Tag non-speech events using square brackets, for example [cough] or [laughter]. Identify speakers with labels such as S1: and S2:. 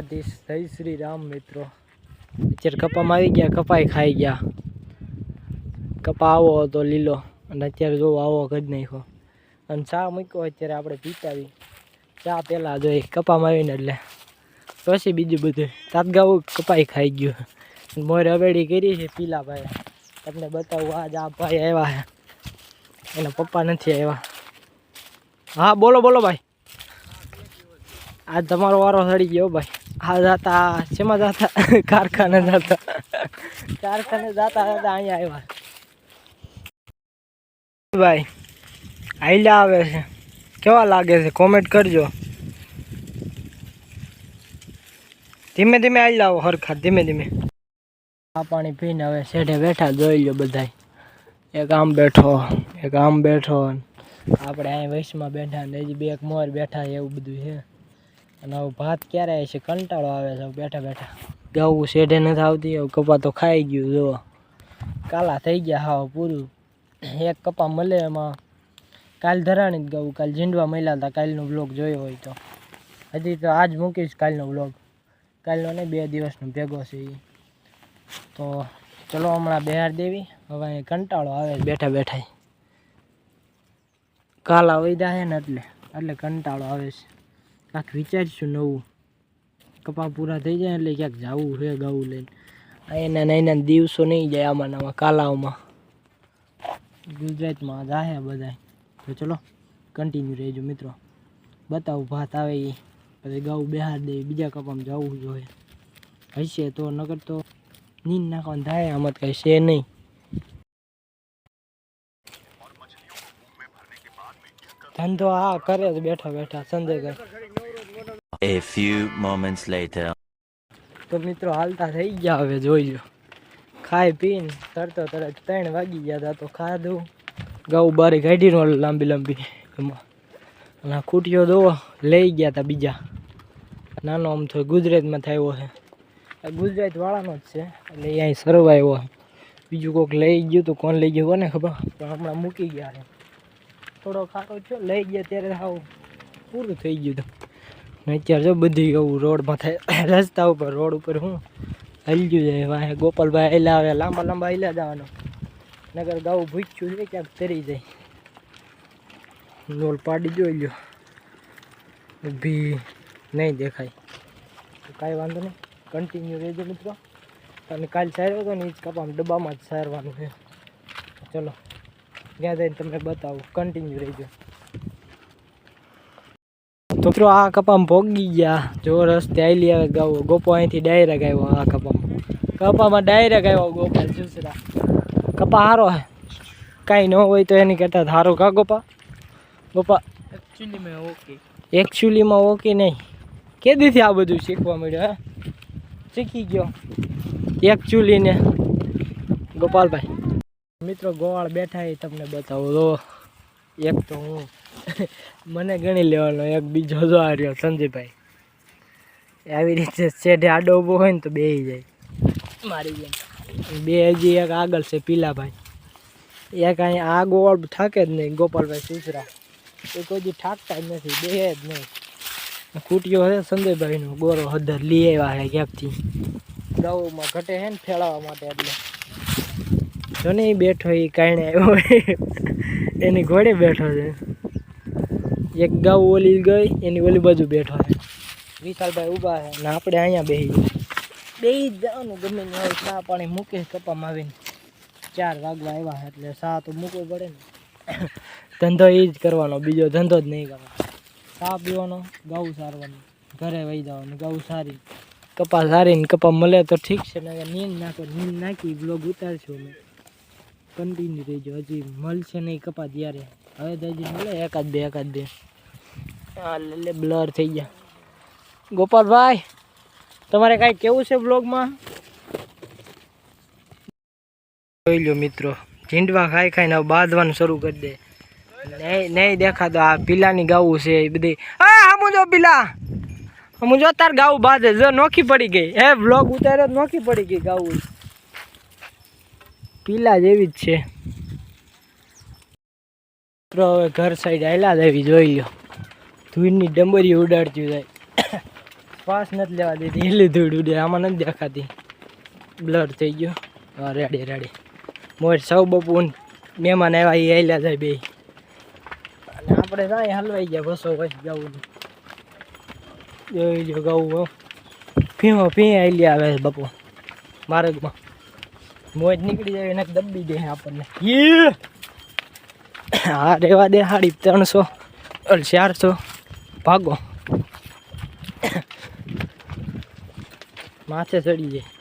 S1: દ્વારકાધીશ જય શ્રી રામ મિત્રો. અત્યારે કપામાં આવી ગયા કપાઈ ખાઈ ગયા. કપા આવો હતો લીલો, અને અત્યારે જો આવો કરી નાખ્યો. અને ચા મૂક્યો અત્યારે આપણે પીતાવી. ચા પહેલાં જોઈ કપામાં આવીને એટલે. પછી બીજું બધું. તાતગાવું કપાઈ ખાઈ ગયું. મોર અવેડી કરી છે પીલા ભાઈ. તમને બતાવું આજ આ ભાઈ આવ્યા એના પપ્પા નથી આવ્યા. હા, બોલો બોલો ભાઈ. આજ તમારો વારો સડી ગયો ભાઈ. આ જાતા, શેમાં જાતા? કારખાને જાતા. કારખાને જાતા જતા અહીંયા આવ્યા. ભાઈ આઈલા આવે છે. કેવા લાગે છે? કોમેન્ટ કરજો. ધીમે ધીમે આઈલા આવો હરખા, ધીમે ધીમે. આ પાણી પીને હવે શેઠે બેઠા જોઈ લો બધાય. એક આમ બેઠો, એક આમ બેઠો. આપણે અહીં વૈશમાં બેઠા ને હજી બે એક મોર બેઠા એવું બધું છે. અને હવે ભાત ક્યારે આવે છે? કંટાળો આવે છે. બેઠા બેઠા. ગાવું શેઢે નથી આવતી. હવે કપા તો ખાઈ ગયું જુઓ કાલા થઈ ગયા હા પૂરું. એક કપા મળે એમાં. કાલ ધરાણી જ ગાવું. કાલ ઝીંડવા મળ્યા હતા. કાલનો બ્લોગ જોયો હોય તો. હજી તો આજ મૂકીશ કાલનો બ્લોગ કાલનો ને બે દિવસનો ભેગો છે એ તો ચલો હમણાં બહાર દેવી. હવે અહીં કંટાળો આવે બેઠા બેઠા કાલા વૈદા છે ને એટલે. એટલે કંટાળો આવે છે. કાંઈક વિચારીશું નવું. કપા પૂરા થઈ જાય એટલે ક્યાંક જવું છે ગાવું લઈને. એના નાના દિવસો નહીં જાય આમાં નવા આમાં કાલાઓમાં. ગુજરાતમાં જાહે બધા તો ચલો કન્ટિન્યુ રહેજો મિત્રો. બતાવું ભાત આવે એ પછી ગાઉં બિહાર દે, બીજા કપામાં જવું જોઈએ હશે તો નગર તો નીંદ નાખવાનું થાય, આમાં કંઈ છે નહીં. ધંધો હા કરે જ બેઠા બેઠા સંજયભાઈ
S2: A few moments later.
S1: તો મિત્રો હાલતા થઈ ગયા હવે જોઈ લો. ખાઈ પીને તરતો તરત ત્રણ વાગી ગયા હતા તો ખાધું. ગૌ બારી કાઢી નો લાંબી લાંબી એમાં. અને આ ખૂટીઓ દો લઈ ગયા હતા બીજા. નાનો આમ તો ગુજરાતમાં થયો છે. આ ગુજરાત વાળાનો જ છે એટલે એ અહીં સરવા આવ્યો બીજું કોઈક લઈ ગયું તો કોણ લઈ ગયું કોને ખબર? પણ હમણાં મૂકી ગયા છે. થોડો ખાટો છો લઈ ગયા ત્યારે હાવ પૂરું થઈ ગયું હતું ને અત્યારે જો બધી એવું રોડમાં થાય, રસ્તા ઉપર, રોડ ઉપર હું હલજ્યું જાય, વાહે ગોપાલભાઈ હેલા આવે, લાંબા લાંબા હેલા જવાનો. નગર ગાવું ભૂખ્યું છે, ક્યાંક તરી જાય. નોલ પાડી જોઈ લ્યો. ઊભી નહીં દેખાય. તો કાંઈ વાંધો નહીં. કન્ટિન્યુ રહેજો મિત્રો. અને કાલ સાર્યો હતો ને એ જ કપામાં ડબ્બામાં જ સારવાનું છે. ચલો. ત્યાં જઈને તમને બતાવું. કન્ટિન્યુ રહેજો. તો મિત્રો આ કપામાં ભોગી ગયા. જો રસ્તે આવી આવે ગાવો. ગોપો અહીંથી ડાયરેક્ટ આવ્યો આ કપામાં. કપામાં ડાયરેક્ટ આવ્યો ગોપાલ જુસરા. કપા હારો હે? કાંઈ ન હોય તો એની કરતાં સારો કા ગોપા? ગોપા
S3: એકચ્યુઅલી ઓકે.
S1: એકચ્યુઅલીમાં ઓકે નહીં. કે દીથી આ બધું શીખવા મળ્યું હે? શીખી ગયો. એકચ્યુઅલીને ગોપાલભાઈ. મિત્રો, ગોવાળ બેઠા એ તમને બતાવો. તો એક તો હું [laughs] મને ગણી લેવાનો, એક બીજો જો આ રહ્યો, સંજયભાઈ. આવી રીતે શેઢે આડો ઊભો હોય ને તો બે જાય. મારી ગયા બે હજી એક આગળ છે, પીલાભાઈ. એક અહીંયા આ ગોવાળ થાકે જ નહીં, ગોપાલભાઈ સુસરા. એ કોઈ દી ઠાકતા જ નથી બે જ નહીં. કુટીઓ છે સંજયભાઈનો, ગોરો હદર લઈ આવ્યા છે ક્યાંકથી. ગાઉમાં ઘટે છે ને ફેળવવા માટે એટલે. જો ને ઈ બેઠો એ કાંઈ આવ્યો એની ઘોડે બેઠો છે. એક ગાઉ ઓલી ગઈ, એની ઓલી બાજુ બેઠો છે. વિશાલભાઈ ઊભા છે ને આપણે અહીંયા બેસી બેસી જ જવાનું ગમે ને હવે ચા પાણી મૂકે કપામાં આવીને. ચાર વાગવા આવ્યા એટલે ચા તો મૂકવો પડે ને. ધંધો એ જ કરવાનો, બીજો ધંધો જ નહીં કરવાનો. ચા પીવાનો, ગાઉ સારવાનું. ઘરે વહી જવાનું, ગાઉ સારી. કપા સારી ને કપા મળે તો ઠીક છે ને નીંદ નાખો, નીંદ નાખી બ્લોગ ઉતારશું અમે. કન્ટિન્યુ રહેજો હજી મળશે નહીં કપા ત્યારે હવે તો હજી મળે એકાદ બે એકાદ બે. એટલે બ્લર થઈ ગયા. ગોપાલભાઈ, તમારે કાંઈ કેવું છે બ્લોગમાં જોઈ લો મિત્રો, ઝીંડવા ખાઈ ખાઈને બાંધવાનું શરૂ કરી દે. નહીં નહીં દેખાતો આ પીલાની ગાવું છે એ બધી. હા જો પીલા હું જો તાર ગાવું બાંધે. જો નોખી પડી ગઈ. હે બ્લોગ ઉતાર્યો નોખી પડી ગઈ ગાવું. પીલા જેવી જ છે. મિત્રો, હવે ઘર સાઈડ આયલા જ આવી, જોઈ લો ધૂળની ડંબરી ઉડાડતી જાય શ્વાસ નથી લેવા દેતી એટલી ધૂળ ઉડે, આમાં નથી દેખાતી. બ્લર થઈ ગયો. હા, રેડી રેડી. મોર સૌ બપુ મહેમાન આવ્યા એ આયલા જાય બે. અને આપણે જાય હલવાઈ ગયા, બસો પછી જવું જોઈ લો ગવું પીવો પી આયલી આવે બપુ, માર્ગમાં. મોજ નીકળી જાય એને દબી દે આપણને. હા, રેવા દે સાડી ત્રણસો ચારસો. ભાગો. માથે ચડી જાય.